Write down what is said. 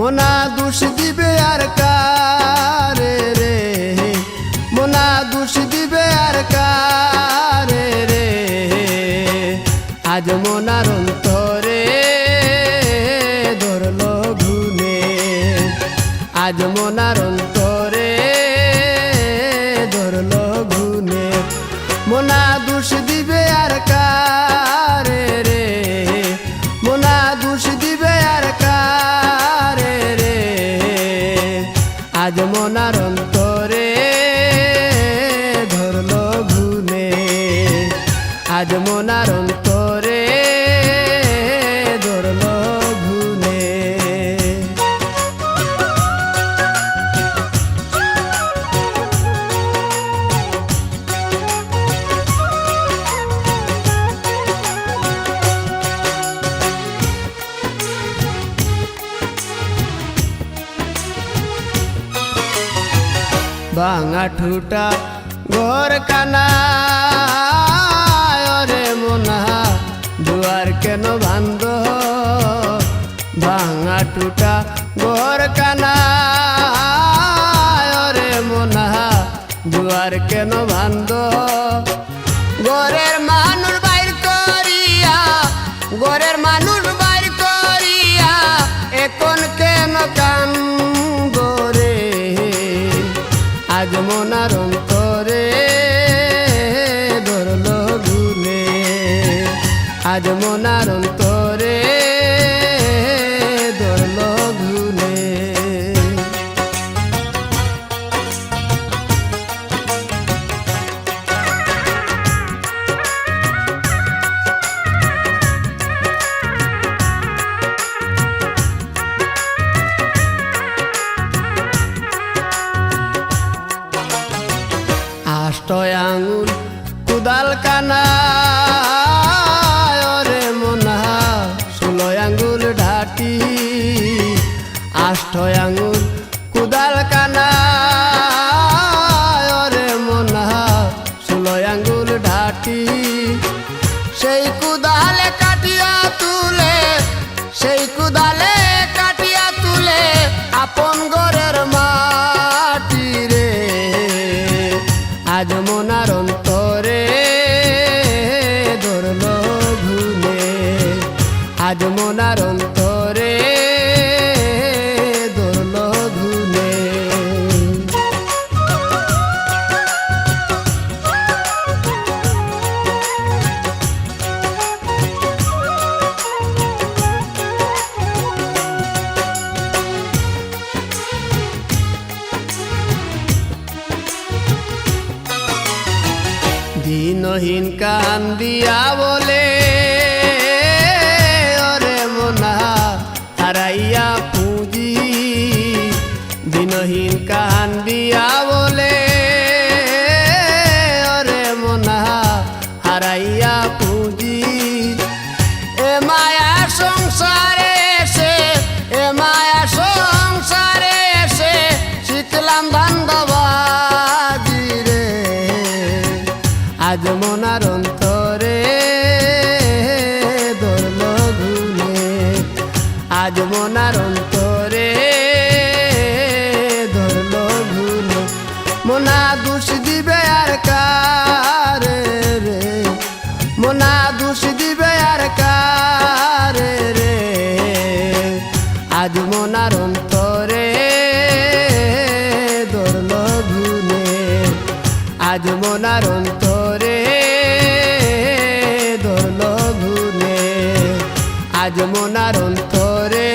দোষ দিবে আর কারে রে? মোনা দোষ দিবে আর কারে রে? আজ মোনার অন্তরে ধরলো ঘুনে আজ মোনার অন্তরে ধরলো ঘুনে মোনা দোষ ভাঙা ঠুটা ঘর কানা রে মোনা, দুয়ার কেন বান্ধ ভাঙা টুটা ঘর কানা রে মোনা, দুয়ার কেন বান্ধ ঘরের মানুষ বাইর করিয়া, ঘরের মানুষ বাইর করিয়া, এখন কেন কান আজ মোনার অন্তরে আষ্টয় আঙুল কুদাল কানা আষ্টয় আঙুল কুদাল কানা রে মোনা ষোলয় আঙুল ঢাটি সেই কুদালে কাটিয়া তুলে, সেই কুদালে কাটিয়া তুলে আপন ঘরের মাটি রে। আজ মোনার অন্তরে ধরলো আজ অন্তরে দিনহীন কান দিয়া বলে ওরে মোনা হারাইয়া পুঁজি। দিনহীন কান দিয়া আজ মোনার অন্তরে ধরল ঘুনে আজ মোনার অন্তরে ধরল ঘুনে মোনা দোষ দিবে আর কারে রে? মোনা দোষ দিবে আর কারে রে? আজ মোনার অন্তরে ধরল ঘুনে আজ মোনার অন্তরে আজ মনার অন্তরে